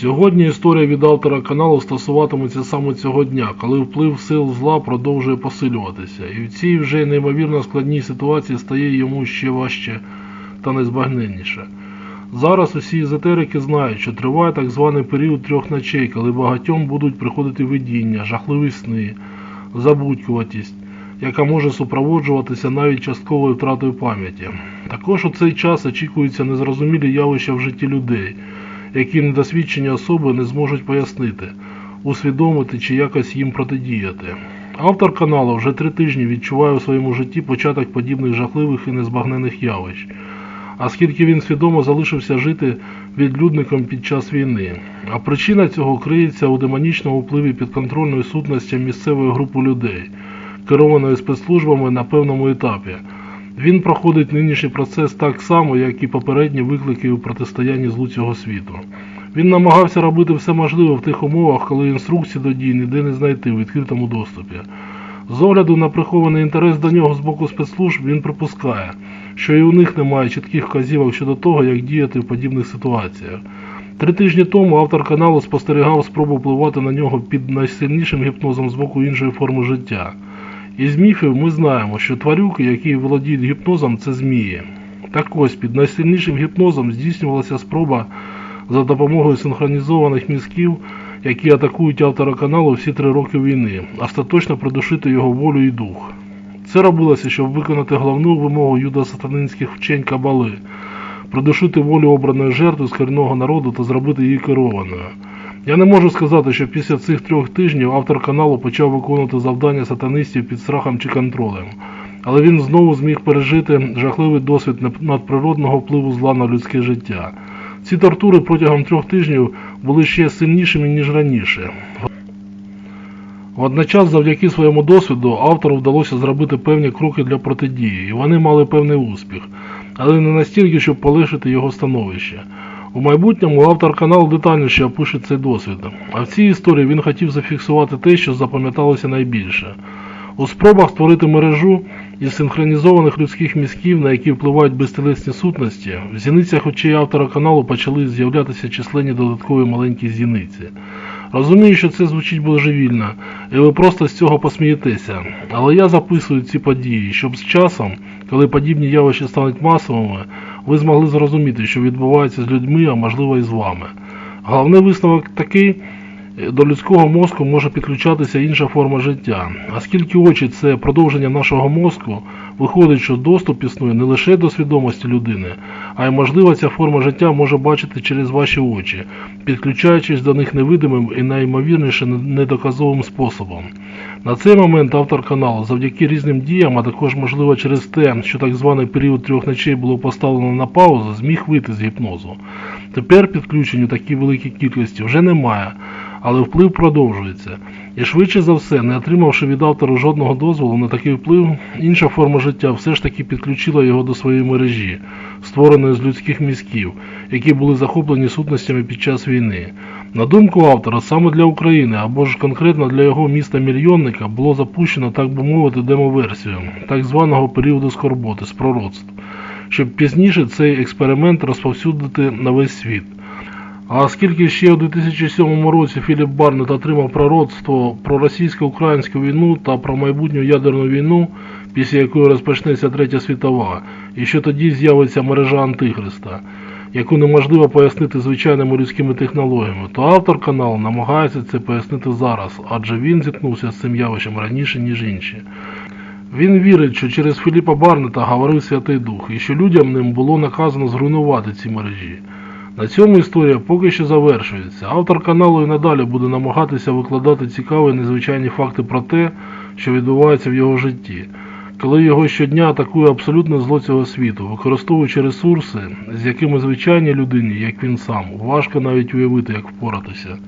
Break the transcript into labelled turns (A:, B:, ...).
A: Сьогодні історія від автора каналу стосуватиметься саме цього дня, коли вплив сил зла продовжує посилюватися, і в цій вже неймовірно складній ситуації стає йому ще важче та незбагненніше. Зараз усі езотерики знають, що триває так званий період трьох ночей, коли багатьом будуть приходити видіння, жахливі сни, забудькуватість, яка може супроводжуватися навіть частковою втратою пам'яті. Також у цей час очікуються незрозумілі явища в житті людей, які недосвідчені особи не зможуть пояснити, усвідомити чи якось їм протидіяти. Автор каналу вже три тижні відчуває у своєму житті початок подібних жахливих і незбагнених явищ. А скільки він свідомо залишився жити відлюдником під час війни. А причина цього криється у демонічному впливі підконтрольної сутності місцевої групи людей, керованої спецслужбами на певному етапі. Він проходить нинішній процес так само, як і попередні виклики у протистоянні злу цього світу. Він намагався робити все можливе в тих умовах, коли інструкції до дій ніде не знайти в відкритому доступі. З огляду на прихований інтерес до нього з боку спецслужб він припускає, що і у них немає чітких вказівок щодо того, як діяти в подібних ситуаціях. Три тижні тому автор каналу спостерігав спробу впливати на нього під найсильнішим гіпнозом з боку іншої форми життя. Із міфів ми знаємо, що тварюки, які володіють гіпнозом, це змії. Так ось під найсильнішим гіпнозом здійснювалася спроба за допомогою синхронізованих мізків, які атакують автора каналу всі три роки війни, остаточно придушити його волю і дух. Це робилося, щоб виконати головну вимогу юдо-сатанинських вчень кабали придушити волю обраної жертви з корінного народу та зробити її керованою. Я не можу сказати, що після цих трьох тижнів автор каналу почав виконувати завдання сатанистів під страхом чи контролем, але він знову зміг пережити жахливий досвід надприродного впливу зла на людське життя. Ці тортури протягом трьох тижнів були ще сильнішими, ніж раніше. Водночас, завдяки своєму досвіду, автору вдалося зробити певні кроки для протидії, і вони мали певний успіх, але не настільки, щоб полегшити його становище. У майбутньому автор каналу детальніше опише цей досвід, а в цій історії він хотів зафіксувати те, що запам'яталося найбільше. У спробах створити мережу із синхронізованих людських мізків, на які впливають безтелесні сутності, в зіницях очей автора каналу почали з'являтися численні додаткові маленькі зіниці. Розумію, що це звучить божевільно, і ви просто з цього посмієтеся. Але я записую ці події, щоб з часом, коли подібні явища стануть масовими, ви змогли зрозуміти, що відбувається з людьми, а можливо і з вами. Головний висновок такий. До людського мозку може підключатися інша форма життя. Оскільки очі це продовження нашого мозку, виходить, що доступ існує не лише до свідомості людини, а й можливо ця форма життя може бачити через ваші очі, підключаючись до них невидимим і найімовірніше недоказовим способом. На цей момент автор каналу завдяки різним діям, а також можливо через те, що так званий період трьох ночей було поставлено на паузу, зміг вийти з гіпнозу. Тепер підключень у такій великій кількості вже немає але вплив продовжується. І швидше за все, не отримавши від автора жодного дозволу на такий вплив, інша форма життя все ж таки підключила його до своєї мережі, створеної з людських мізків, які були захоплені сутностями під час війни. На думку автора, саме для України або ж конкретно для його міста-мільйонника було запущено, так би мовити, демоверсію так званого періоду скорботи з пророцтв, щоб пізніше цей експеримент розповсюдити на весь світ. А оскільки ще у 2007 році Філіп Барнет отримав пророцтво про російсько-українську війну та про майбутню ядерну війну, після якої розпочнеться Третя світова, і що тоді з'явиться мережа Антихриста, яку неможливо пояснити звичайними людськими технологіями, то автор каналу намагається це пояснити зараз, адже він зіткнувся з цим явищем раніше, ніж інші. Він вірить, що через Філіпа Барнета говорив Святий Дух, і що людям ним було наказано зруйнувати ці мережі. На цьому історія поки що завершується. Автор каналу і надалі буде намагатися викладати цікаві незвичайні факти про те, що відбувається в його житті, коли його щодня атакує абсолютно зло цього світу, використовуючи ресурси, з якими звичайній людині, як він сам, важко навіть уявити, як впоратися.